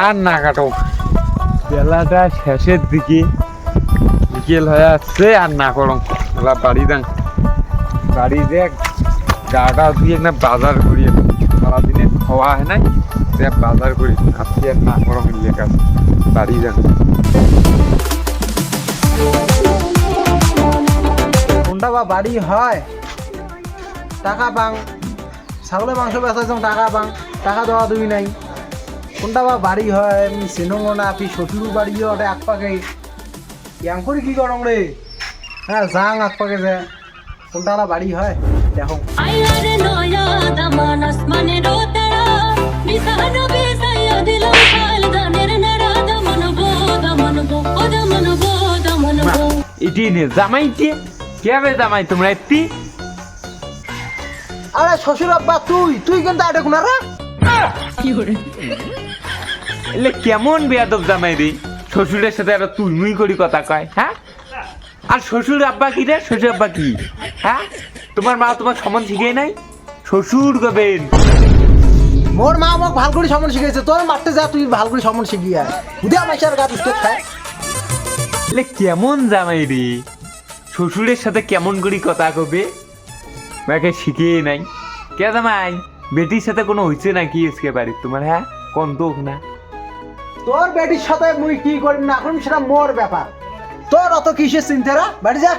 আর না কাটো বেলাটা শেষের দিকে। বিকেল হয়ে আসছে, আর না করো বেলা বাড়ি দেন বাড়ি দেখ, গাটা দিয়ে না বাজার করি। সারাদিনে খাওয়া হয় নাই, দেখ বাজার করি। আজকে আর না করো লেখা বাড়ি দেন কোনটা বা বাড়ি হয়। টাকা পাং। ছাগলের মাংস বেচাইছ টাকা পাং। টাকা দেওয়া তুমি নাই। কোনটা বা বাড়ি হয় আমি চেনঙ্গ না আপনি শ্বশুর বাড়িও ওটা এক পাকে ইয়াং করে কি করং রে? হ্যাঁ যাং এক পাকে যে কোনটা বাড়ি হয়? দেখো। বো এটি নে জামাইতে কেবে জামাই তোমরা এত্তি? আরে শ্বশুর আব্বা তুই তুই কিন্তু আটে কোনারা এলে কেমন বেয়াদব জামাই রে? শ্বশুরের সাথে একটা তুই মুই করি কথা কয় হ্যাঁ? আর শ্বশুর আব্বা কি রে? শ্বশুর আব্বা কি? হ্যাঁ? তোমার মা তোমার সমান শিখে নাই? শ্বশুর গবেন মোর মা আমাকে ভালো করে সমন শিখিয়েছে তোর মারতে যা তুই ভালো করে সমন শিখি আয়। উদে মাইশার গাছ উঠতে খায়। এলে কেমন জামাই রে? শ্বশুরের সাথে কেমন করি কথা কবে? মাকে শিখিয়ে নাই। কে জামাই? বেটির সাথে কোনো হয়েছে নাকি আজকে বাড়ির তোমার হ্যাঁ? কোন কন্তক না? তোর বেটির সাথে মুই কি করি না এখন সেটা মোর ব্যাপার। তোর অত কিসের চিন্তারা বাড়ি যা।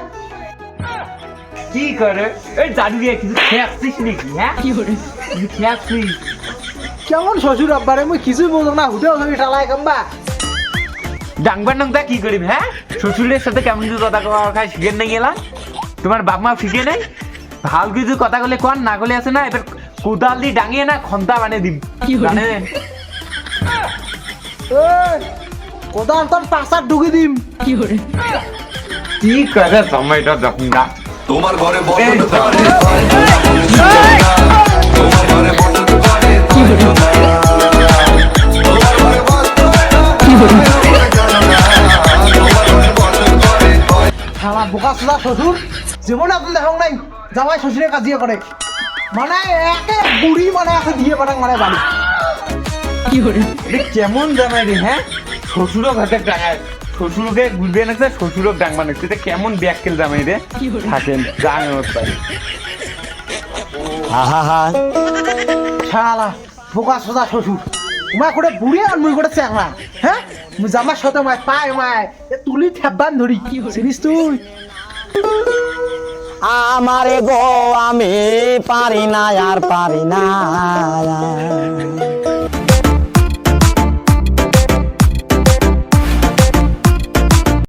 কি করে? এই জাদু দিয়ে কিছু খেয়াচ্ছিস নাকি হ্যাঁ? কিছু খেয়াচ্ছিস কেমন শ্বশুর আব্বারে মুই কিছুই বলতো না হুদেও ছবি টালায় কাম্বা। ডাংবার নাংটা কি করিম হ্যাঁ? শ্বশুরের সাথে কেমন কিছু কথা খাই শিখে নাই গেলাম তোমার বাপ মা শিখে নাই? ভালো কিছু কথা কলে কন না কলে আছে না এবার কোদাল দিয়ে ডাঙিয়ে না খন্তা বানিয়ে দিম। কোদাল তোর পাশার ঢুকি দিম। কি করে সময়টা যখন না তোমার ঘরে বড় এই, তোমার ঘরে বড় দোকানে। তোমার ঘরে শালা বোকা সোজা শ্বশুর জীবনে আপনি দেখাও নাই জামাই শ্বশুরে কাজিয়া করে। মানে একে বুড়ি মানে একে দিয়ে পাঠাং মানে বাড়ি। এটা কেমন জামাই রে হ্যাঁ? শ্বশুরও ঘাটে ডাঙায় শ্বশুরকে বুঝবে না যে শ্বশুরক ডাং বানাচ্ছে এটা কেমন ব্যাককেল জামাই রে? থাকেন ডাঙ পারে শালা বোকা সোজা শ্বশুর। উমা করে বুড়ি আর মুই করে চ্যাংলা হ্যাঁ? মুই জামার সাথে মায় পায় মায় এ তুলি ঠেব্বান ধরি। চিনিস তুই? আমারে গো আমি পারি না আর পারি না।